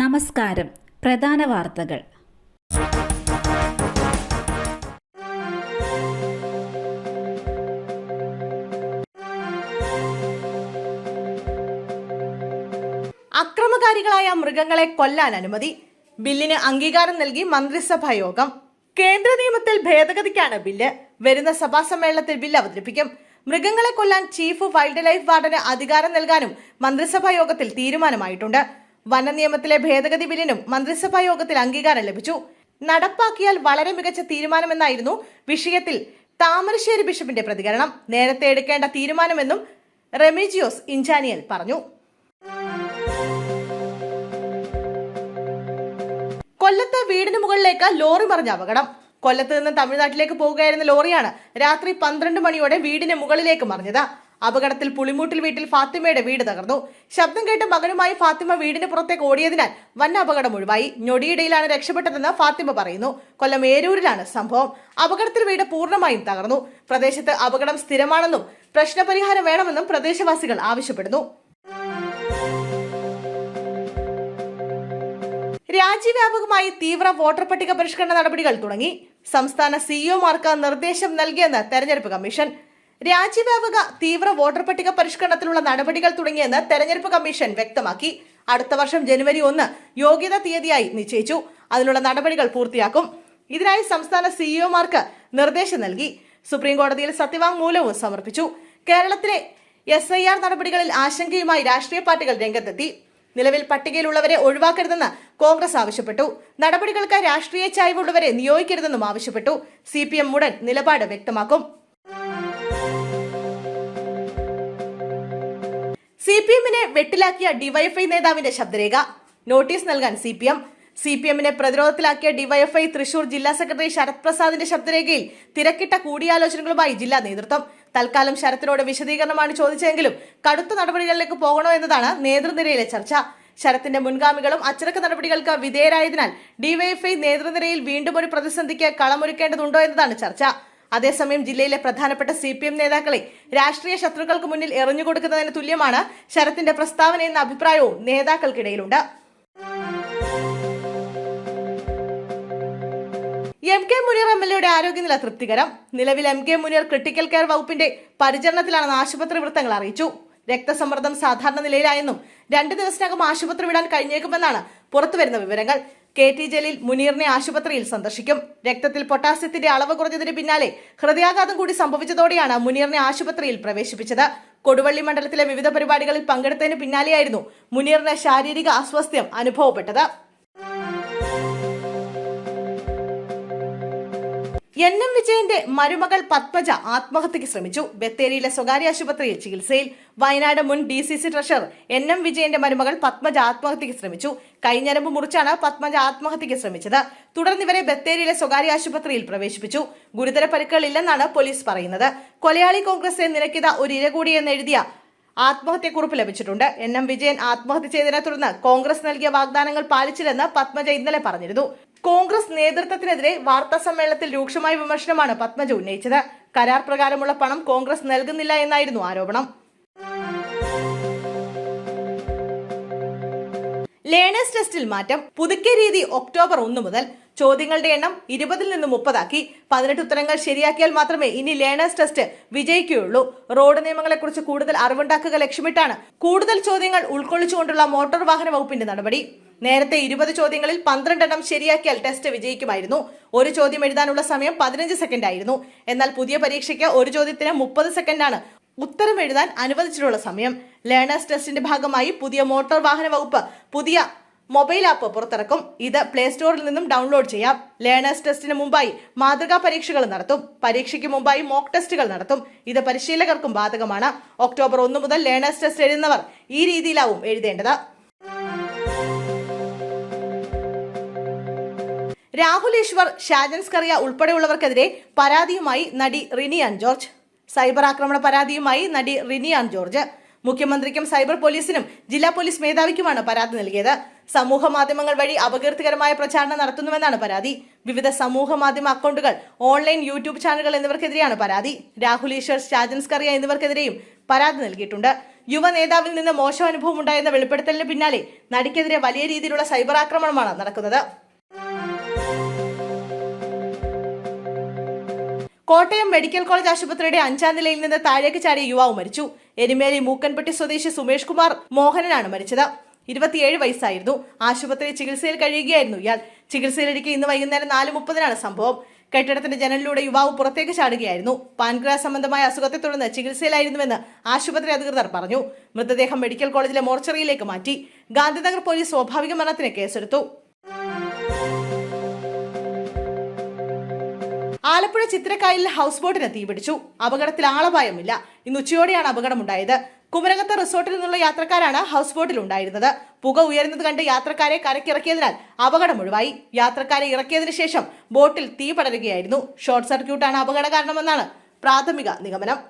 നമസ്കാരം. പ്രധാന വാർത്തകൾ. അക്രമകാരികളായ മൃഗങ്ങളെ കൊല്ലാൻ അനുമതി. ബില്ലിന് അംഗീകാരം നൽകി മന്ത്രിസഭാ യോഗം. കേന്ദ്ര നിയമത്തിൽ ഭേദഗതിക്കാണ് ബില്ല്. വരുന്ന സഭാ സമ്മേളനത്തിൽ ബില്ല് അവതരിപ്പിക്കും. മൃഗങ്ങളെ കൊല്ലാൻ ചീഫ് വൈൽഡ് ലൈഫ് വാർഡന് അധികാരം നൽകാനും മന്ത്രിസഭാ യോഗത്തിൽ തീരുമാനമായിട്ടുണ്ട്. വനനിയമത്തിലെ ഭേദഗതി ബില്ലിനും മന്ത്രിസഭാ യോഗത്തിൽ അംഗീകാരം ലഭിച്ചു. നടപ്പാക്കിയാൽ വളരെ മികച്ച തീരുമാനമെന്നായിരുന്നു വിഷയത്തിൽ താമരശ്ശേരി ബിഷപ്പിന്റെ പ്രതികരണം. നേരത്തെ എടുക്കേണ്ട തീരുമാനമെന്നും റെമിജിയോസ് ഇഞ്ചാനിയൽ പറഞ്ഞു. കൊല്ലത്ത് വീടിന് മുകളിലേക്ക് ലോറി മറിഞ്ഞ അപകടം. കൊല്ലത്ത് നിന്ന് തമിഴ്നാട്ടിലേക്ക് പോവുകയായിരുന്ന ലോറിയാണ് രാത്രി പന്ത്രണ്ട് മണിയോടെ വീടിന് മുകളിലേക്ക് മറിഞ്ഞത്. അപകടത്തിൽ പുളിമൂട്ടിൽ വീട്ടിൽ ഫാത്തിമയുടെ വീട് തകർന്നു. ശബ്ദം കേട്ട് മകനുമായി ഫാത്തിമ വീടിന് പുറത്തേക്ക് ഓടിയതിനാൽ വൻ അപകടം ഒഴിവായി. ഞൊടിയിടയിലാണ് രക്ഷപ്പെട്ടതെന്ന് ഫാത്തിമ പറയുന്നു. കൊല്ലം ഏരൂരിലാണ് സംഭവം. അപകടത്തിൽ വീട് പൂർണമായും തകർന്നു. പ്രദേശത്ത് അപകടം സ്ഥിരമാണെന്നും പ്രശ്നപരിഹാരം വേണമെന്നും പ്രദേശവാസികൾ ആവശ്യപ്പെടുന്നു. രാജ്യവ്യാപകമായി തീവ്ര വോട്ടർ പട്ടിക പരിഷ്കരണ നടപടികൾ തുടങ്ങി. സംസ്ഥാന സിഇഒമാർക്ക് നിർദ്ദേശം നൽകിയെന്ന് തെരഞ്ഞെടുപ്പ് കമ്മീഷൻ. രാജ്യവ്യാപക തീവ്ര വോട്ടർ പട്ടിക പരിഷ്കരണത്തിലുള്ള നടപടികൾ തുടങ്ങിയെന്ന് തെരഞ്ഞെടുപ്പ് കമ്മീഷൻ വ്യക്തമാക്കി. അടുത്ത വർഷം ജനുവരി ഒന്ന് യോഗ്യതാ തീയതിയായി നിശ്ചയിച്ചു. അതിനുള്ള നടപടികൾ പൂർത്തിയാക്കും. ഇതിനായി സംസ്ഥാന സിഇഒമാർക്ക് നിർദ്ദേശം നൽകി. സുപ്രീം കോടതിയിൽ സത്യവാങ്മൂലവും സമർപ്പിച്ചു. കേരളത്തിലെ എസ് ഐ ആർ നടപടികളിൽ ആശങ്കയുമായി രാഷ്ട്രീയ പാർട്ടികൾ രംഗത്തെത്തി. നിലവിൽ പട്ടികയിലുള്ളവരെ ഒഴിവാക്കരുതെന്ന് കോൺഗ്രസ് ആവശ്യപ്പെട്ടു. നടപടികൾക്ക് രാഷ്ട്രീയ ചായ്വുള്ളവരെ നിയോഗിക്കരുതെന്നും ആവശ്യപ്പെട്ടു. സി പി എം ഉടൻ നിലപാട് വ്യക്തമാക്കും. സി പി എമ്മിനെ വെട്ടിലാക്കിയ ഡിവൈഎഫ്ഐ നേതാവിന്റെ ശബ്ദരേഖ. നോട്ടീസ് നൽകാൻ C P M C P എമ്മിനെ പ്രതിരോധത്തിലാക്കിയ ഡിവൈഎഫ്ഐ തൃശൂർ ജില്ലാ സെക്രട്ടറി ശരത് പ്രസാദിന്റെ ശബ്ദരേഖയിൽ തിരക്കിട്ട കൂടിയാലോചനകളുമായി ജില്ലാ നേതൃത്വം. തൽക്കാലം ശരത്തിനോട് വിശദീകരണമാണ് ചോദിച്ചതെങ്കിലും കടുത്ത നടപടികളിലേക്ക് പോകണോ എന്നതാണ് നേതൃനിരയിലെ ചർച്ച. ശരത്തിന്റെ മുൻഗാമികളും അച്ചടക്ക നടപടികൾക്ക് വിധേയരായതിനാൽ ഡിവൈഎഫ്ഐ നേതൃനിരയിൽ വീണ്ടും ഒരു പ്രതിസന്ധിക്ക് കളമൊരുക്കേണ്ടതുണ്ടോ എന്നതാണ് ചർച്ച. അതേസമയം ജില്ലയിലെ പ്രധാനപ്പെട്ട സി പി എം നേതാക്കളെ രാഷ്ട്രീയ ശത്രുക്കൾക്ക് മുന്നിൽ എറിഞ്ഞുകൊടുക്കുന്നതിന് തുല്യമാണ് ശരത്തിന്റെ പ്രസ്താവന എന്ന അഭിപ്രായവും നേതാക്കൾക്കിടയിലുണ്ട്. M K Muneer M L എയുടെ ആരോഗ്യനില തൃപ്തികരം. നിലവിൽ M K Muneer critical care വകുപ്പിന്റെ പരിചരണത്തിലാണെന്ന് ആശുപത്രി വൃത്തങ്ങൾ അറിയിച്ചു. രക്തസമ്മർദ്ദം സാധാരണ നിലയിലായെന്നും രണ്ട് ദിവസത്തിനകം ആശുപത്രി വിടാൻ കഴിഞ്ഞേക്കുമെന്നാണ് പുറത്തുവരുന്ന വിവരങ്ങൾ. കെ ടി ജലീൽ മുനീറിനെ ആശുപത്രിയിൽ സന്ദർശിക്കും. രക്തത്തിൽ പൊട്ടാസ്യത്തിന്റെ അളവ് കുറഞ്ഞതിന് പിന്നാലെ ഹൃദയാഘാതം കൂടി സംഭവിച്ചതോടെയാണ് മുനീറിനെ ആശുപത്രിയിൽ പ്രവേശിപ്പിച്ചത്. കൊടുവള്ളി മണ്ഡലത്തിലെ വിവിധ പരിപാടികളിൽ പങ്കെടുത്തതിന് പിന്നാലെയായിരുന്നു മുനീറിന് ശാരീരിക അസ്വസ്ഥ്യം അനുഭവപ്പെട്ടത്. എൻ എം വിജയന്റെ മരുമകൾ പത്മജ ആത്മഹത്യക്ക് ശ്രമിച്ചു. ബത്തേരിയിലെ സ്വകാര്യ ആശുപത്രിയിൽ ചികിത്സയിൽ വയനാട് മുൻ D C C treasurer N M വിജയന്റെ മരുമകൾ പത്മജ ആത്മഹത്യക്ക് ശ്രമിച്ചു. കൈഞ്ഞരമ്പ് മുറിച്ചാണ് പത്മജ ആത്മഹത്യക്ക് ശ്രമിച്ചത്. തുടർന്ന് ഇവരെ ബത്തേരിയിലെ സ്വകാര്യ ആശുപത്രിയിൽ പ്രവേശിപ്പിച്ചു. ഗുരുതര പരിക്കുകളില്ലെന്നാണ് പോലീസ് പറയുന്നത്. കൊലയാളി കോൺഗ്രസ് നിരക്കിത ഒരു ഇര കൂടിയെന്ന് എഴുതിയ ആത്മഹത്യക്കുറിപ്പ് ലഭിച്ചിട്ടുണ്ട്. എൻ എം വിജയൻ ആത്മഹത്യ ചെയ്തതിനെ തുടർന്ന് കോൺഗ്രസ് നൽകിയ വാഗ്ദാനങ്ങൾ പാലിച്ചില്ലെന്ന് പത്മജ ഇന്നലെ പറഞ്ഞിരുന്നു. കോൺഗ്രസ് നേതൃത്വത്തിനെതിരെ വാർത്താ സമ്മേളനത്തിൽ രൂക്ഷമായ വിമർശനമാണ് പത്മജ ഉന്നയിച്ചത്. കരാർ പ്രകാരമുള്ള പണം കോൺഗ്രസ് നൽകുന്നില്ല എന്നായിരുന്നു ആരോപണം. ലേണേഴ്സ് ടെസ്റ്റിൽ മാറ്റം. പുതുക്കിയ രീതി ഒക്ടോബർ ഒന്ന് മുതൽ ചോദ്യങ്ങളുടെ എണ്ണം ഇരുപതിൽ നിന്ന് മുപ്പതാക്കി. പതിനെട്ട് ഉത്തരങ്ങൾ ശരിയാക്കിയാൽ മാത്രമേ ഇനി ലേണേഴ്സ് ടെസ്റ്റ് വിജയിക്കുകയുള്ളൂ. റോഡ് നിയമങ്ങളെക്കുറിച്ച് കൂടുതൽ അറിവുണ്ടാക്കുക ലക്ഷ്യമിട്ടാണ് കൂടുതൽ ചോദ്യങ്ങൾ ഉൾക്കൊള്ളിച്ചുകൊണ്ടുള്ള മോട്ടോർ വാഹന വകുപ്പിന്റെ നടപടി. നേരത്തെ ഇരുപത് ചോദ്യങ്ങളിൽ പന്ത്രണ്ടെണ്ണം ശരിയാക്കിയാൽ ടെസ്റ്റ് വിജയിക്കുമായിരുന്നു. ഒരു ചോദ്യം എഴുതാനുള്ള സമയം പതിനഞ്ച് സെക്കൻഡ് ആയിരുന്നു. എന്നാൽ പുതിയ പരീക്ഷയ്ക്ക് ഒരു ചോദ്യത്തിന് മുപ്പത് സെക്കൻഡാണ് ഉത്തരം എഴുതാൻ അനുവദിച്ചിട്ടുള്ള സമയം. ലേണേഴ്സ് ടെസ്റ്റിന്റെ ഭാഗമായി പുതിയ മോട്ടോർ വാഹന വകുപ്പ് പുതിയ മൊബൈൽ ആപ്പ് പുറത്തിറക്കും. ഇത് പ്ലേ സ്റ്റോറിൽ നിന്നും ഡൗൺലോഡ് ചെയ്യാം. ലേണേഴ്സ് ടെസ്റ്റിന് മുമ്പായി മാതൃകാ പരീക്ഷകൾ നടത്തും. പരീക്ഷയ്ക്ക് മുമ്പായി മോക്ക് ടെസ്റ്റുകൾ നടത്തും. ഇത് പരിശീലകർക്കും ബാധകമാണ്. ഒക്ടോബർ ഒന്ന് മുതൽ ലേണേഴ്സ് ടെസ്റ്റ് എഴുതുന്നവർ ഈ രീതിയിലാവും എഴുതേണ്ടത്. രാഹുൽ ഈശ്വർ ഷാജൻ സ്കറിയ ഉൾപ്പെടെയുള്ളവർക്കെതിരെ പരാതിയുമായി നടി റിനിയാൻ ജോർജ്. സൈബർ ആക്രമണ പരാതിയുമായി നടി റിനിയാൻ ജോർജ്. മുഖ്യമന്ത്രിക്കും സൈബർ പോലീസിനും ജില്ലാ പോലീസ് മേധാവിക്കുമാണ് പരാതി നൽകിയത്. സമൂഹ മാധ്യമങ്ങൾ വഴി അപകീർത്തികരമായ പ്രചാരണം നടത്തുന്നുവെന്നാണ് പരാതി. വിവിധ സമൂഹ മാധ്യമ അക്കൗണ്ടുകൾ ഓൺലൈൻ യൂട്യൂബ് ചാനലുകൾ എന്നിവർക്കെതിരെയാണ് പരാതി. രാഹുൽ ഈശ്വർ ഷാജൻ സ്കറിയ എന്നിവർക്കെതിരെയും പരാതി നൽകിയിട്ടുണ്ട്. യുവ നേതാവിൽ നിന്ന് മോശം അനുഭവം ഉണ്ടായെന്ന വെളിപ്പെടുത്തലിന് പിന്നാലെ നടിക്കെതിരെ വലിയ രീതിയിലുള്ള സൈബർ ആക്രമണമാണ് നടക്കുന്നത്. കോട്ടയം മെഡിക്കൽ കോളേജ് ആശുപത്രിയുടെ അഞ്ചാം നിലയിൽ നിന്ന് താഴേക്ക് ചാടിയ യുവാവ് മരിച്ചു. എരുമേലി മൂക്കൻപെട്ടി സ്വദേശി സുമേഷ് കുമാർ മോഹനനാണ് മരിച്ചത്. ഇരുപത്തിയേഴ് വയസ്സായിരുന്നു. ആശുപത്രിയിൽ ചികിത്സയിൽ കഴിയുകയായിരുന്നു ഇയാൾ. ചികിത്സയിലിരിക്കെ ഇന്ന് വൈകുന്നേരം നാല് മുപ്പതിനാണ് സംഭവം. കെട്ടിടത്തിന്റെ ജനലിലൂടെ യുവാവ് പുറത്തേക്ക് ചാടുകയായിരുന്നു. പാൻക്രാസ് സംബന്ധമായ അസുഖത്തെ തുടർന്ന് ചികിത്സയിലായിരുന്നുവെന്ന് ആശുപത്രി അധികൃതർ പറഞ്ഞു. മൃതദേഹം മെഡിക്കൽ കോളേജിലെ മോർച്ചറിയിലേക്ക് മാറ്റി. ഗാന്ധിനഗർ പോലീസ് സ്വാഭാവിക മരണത്തിന് കേസെടുത്തു. ആലപ്പുഴ ചിത്രക്കായലിൽ ഹൗസ് ബോട്ടിന് തീപിടിച്ചു അപകടത്തിൽ ആളപായമില്ല. ഇന്ന് ഉച്ചയോടെയാണ് അപകടമുണ്ടായത്. കുമരകത്തെ റിസോർട്ടിൽ നിന്നുള്ള യാത്രക്കാരാണ് ഹൗസ് ബോട്ടിൽ ഉണ്ടായിരുന്നത്. പുക ഉയരുന്നത് കണ്ട് യാത്രക്കാരെ കരക്കിറക്കിയതിനാൽ അപകടം ഒഴിവായി. യാത്രക്കാരെ ഇറക്കിയതിനു ശേഷം ബോട്ടിൽ തീ പടരുകയായിരുന്നു. ഷോർട്ട് സർക്യൂട്ടാണ് അപകട കാരണമെന്നാണ് പ്രാഥമിക നിഗമനം.